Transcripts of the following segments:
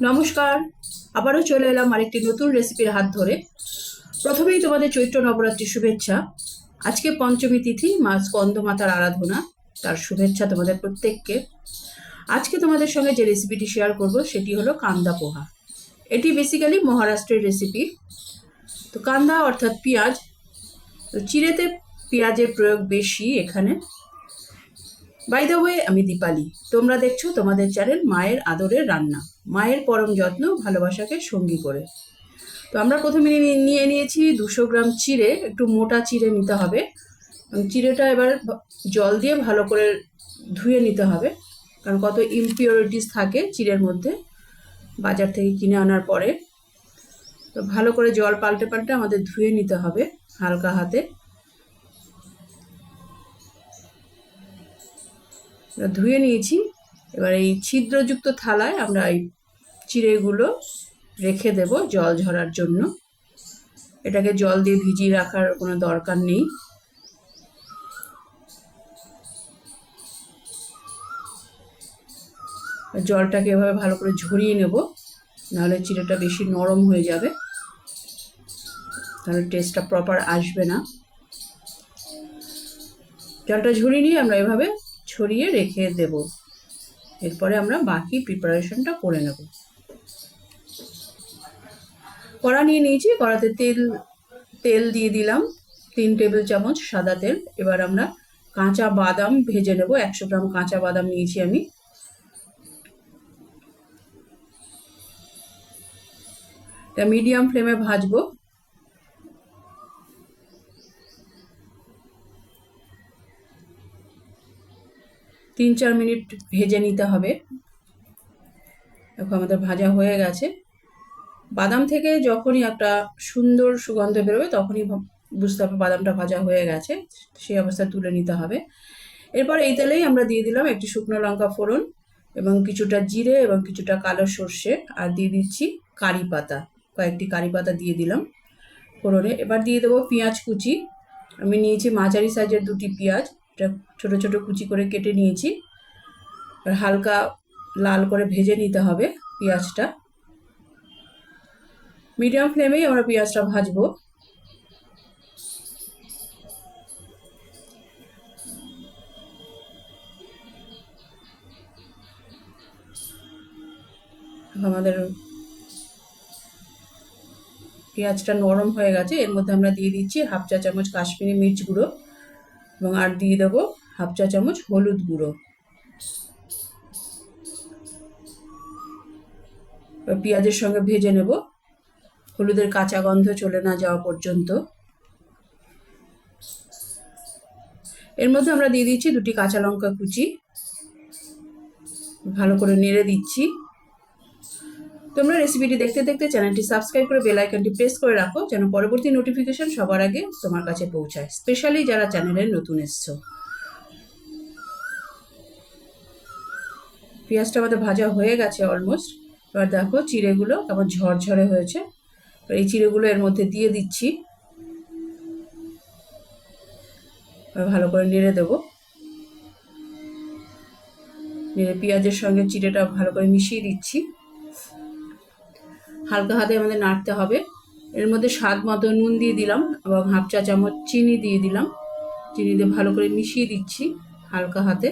নমস্কার, আবারও চলে এলাম আরেকটি নতুন রেসিপির হাত ধরে। প্রথমেই তোমাদের চৈত্র নবরাত্রির শুভেচ্ছা। আজকে পঞ্চমী তিথি, মা স্কন্দমাতার আরাধনা, তার শুভেচ্ছা তোমাদের প্রত্যেককে। আজকে তোমাদের সঙ্গে যে রেসিপিটি শেয়ার করব, সেটি হলো কান্দা পোহা। এটি বেসিক্যালি মহারাষ্ট্রের রেসিপি তো কান্দা অর্থাৎ পেঁয়াজ। তো চিড়েতে পেঁয়াজের প্রয়োগ বেশি এখানে। বাই দ্য ওয়ে আমি দীপালি। তোমরা দেখছ তোমাদের চ্যানেল মায়ের আদরের রান্না। মায়ের পরম যত্ন, ভালোবাসাকে সঙ্গী করে। তো আমরা প্রথমে নিয়ে- নিয়ে নিয়েছি দুশো গ্রাম চিড়ে। একটু মোটা চিড়ে নিতে হবে। চিড়েটা এবার জল দিয়ে ভালো করে ধুয়ে নিতে হবে। কারণ কত ইমপিওরিটিস থাকে চিড়ের মধ্যে বাজার থেকে কিনে আনার পরে। তো ভালো করে জল পাল্টে পাল্টে আমাদের ধুয়ে নিতে হবে হালকা হাতে। ধুয়ে নিয়েছি। এবার এই ছিদ্রযুক্ত থালায় আমরা এই চিড়েগুলো রেখে দেব জল ঝরার জন্য। এটাকে জল দিয়ে ভিজিয়ে রাখার কোনো দরকার নেই। জলটাকে এভাবে ভালো করে ঝরিয়ে নেব, নাহলে চিড়েটা বেশি নরম হয়ে যাবে। তাহলে টেস্টটা প্রপার আসবে না। জলটা ঝরিয়ে নিয়ে আমরা এভাবে ছড়িয়ে রেখে দেব। এরপরে আমরা বাকি প্রিপারেশনটা করে নেব। কড়া নিয়ে নিয়েছি, কড়াতে তেল তেল দিয়ে দিলাম। তিন টেবিল চামচ সাদা তেল। এবার আমরা কাঁচা বাদাম ভেজে নেব। একশো গ্রাম কাঁচা বাদাম নিয়েছি আমি। মিডিয়াম ফ্লেমে ভাজবো। তিন চার মিনিট ভেজে নিতে হবে। দেখো আমাদের ভাজা হয়ে গেছে। বাদাম থেকে যখনই একটা সুন্দর সুগন্ধ বেরোবে তখনই বুঝতে হবে বাদামটা ভাজা হয়ে গেছে। সেই অবস্থায় তুলে নিতে হবে। এরপর এই তেলেই আমরা দিয়ে দিলাম একটি শুকনো লঙ্কা ফোড়ন এবং কিছুটা জিরে এবং কিছুটা কালো সর্ষে আর দিয়ে দিচ্ছি কারি পাতা। কয়েকটি কারি পাতা দিয়ে দিলাম ফোড়নে। এবার দিয়ে দেবো পেঁয়াজ কুচি। আমি নিয়েছি মাঝারি সাইজের দুটি পেঁয়াজ। এটা ছোটো ছোটো কুচি করে কেটে নিয়েছি। আর হালকা লাল করে ভেজে নিতে হবে পেঁয়াজটা। মিডিয়াম ফ্লেমেই আমরা পেঁয়াজটা ভাজবো। আমাদের পেঁয়াজটা নরম হয়ে গেছে। এর মধ্যে আমরা দিয়ে দিচ্ছি হাফ চা চামচ কাশ্মীরি মির্চ গুঁড়ো। এবং আর দিয়ে দেবো হাফ চা চামচ হলুদ গুঁড়ো। পেঁয়াজের সঙ্গে ভেজে নেব। হলুদের কাঁচা গন্ধ চলে না যাওয়া পর্যন্ত। এর মধ্যে আমরা দিয়ে দিচ্ছি দুটি কাঁচা লঙ্কা কুচি। ভালো করে নেড়ে দিচ্ছি। তোমরা রেসিপিটি দেখতে দেখতে চ্যানেলটি সাবস্ক্রাইব করে বেল আইকনটি প্রেস করে রাখো, যেন পরবর্তী নোটিফিকেশন সবার আগে তোমার কাছে পৌঁছায় স্পেশালি যারা চ্যানেলে নতুন এসছো। পেঁয়াজটা আমাদের ভাজা হয়ে গেছে অলমোস্ট এবার দেখো চিড়েগুলো কেমন ঝরঝরে হয়েছে। এবার এই চিড়েগুলো এর মধ্যে দিয়ে দিচ্ছি। ভালো করে নেড়ে দেবো। নেড়ে পেঁয়াজের সঙ্গে চিড়েটা ভালো করে মিশিয়ে দিচ্ছি। হালকা হাতে আমাদের নাড়তে হবে। এর মধ্যে স্বাদ মতো নুন দিয়ে দিলাম এবং হাফ চা চামচ চিনি দিয়ে দিলাম। চিনি দিয়ে ভালো করে মিশিয়ে দিচ্ছি হালকা হাতে।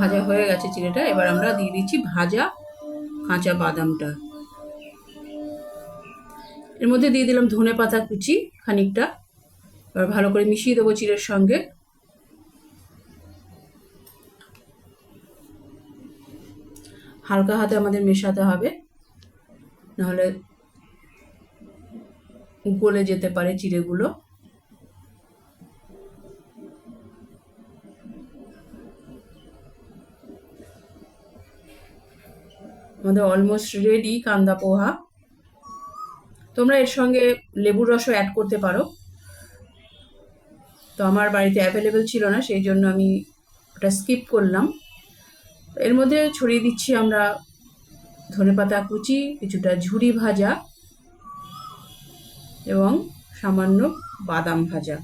ভাজা হয়ে গেছে চিড়েটা, এবার আমরা দিয়ে দিচ্ছি ভাজা কাঁচা বাদামটা। এর মধ্যে দিয়ে দিলাম ধনে পাতা কুচি খানিকটা, এবার ভালো করে মিশিয়ে দেবো চিড়ের সঙ্গে। হালকা হাতে আমাদের মেশাতে হবে, নাহলে গলে যেতে পারে চিড়েগুলো। আমাদের অলমোস্ট রেডি কান্দা পোহা। তোমরা এর সঙ্গে লেবুর রসও অ্যাড করতে পারো। তো আমার বাড়িতে অ্যাভেলেবেল ছিল না, সেই জন্য আমি ওটা স্কিপ করলাম। এর মধ্যে ছড়িয়ে দিচ্ছি আমরা ধনেপাতা কুচি, কিছুটা ঝুরি ভাজা এবং সামান্য বাদাম ভাজা।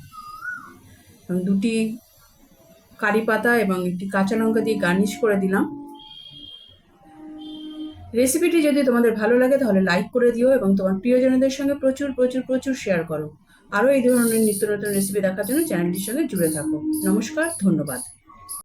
এবং দুটি কারি পাতা এবং একটি কাঁচা লঙ্কা দিয়ে গার্নিশ করে দিলাম। রেসিপিটি যদি তোমাদের ভালো লাগে তাহলে লাইক করে দিও এবং তোমার প্রিয়জনদের সঙ্গে প্রচুর প্রচুর প্রচুর শেয়ার করো। আরও এই ধরনের নিত্য নতুন রেসিপি দেখার জন্য চ্যানেলটির সঙ্গে জুড়ে থাকো। নমস্কার, ধন্যবাদ।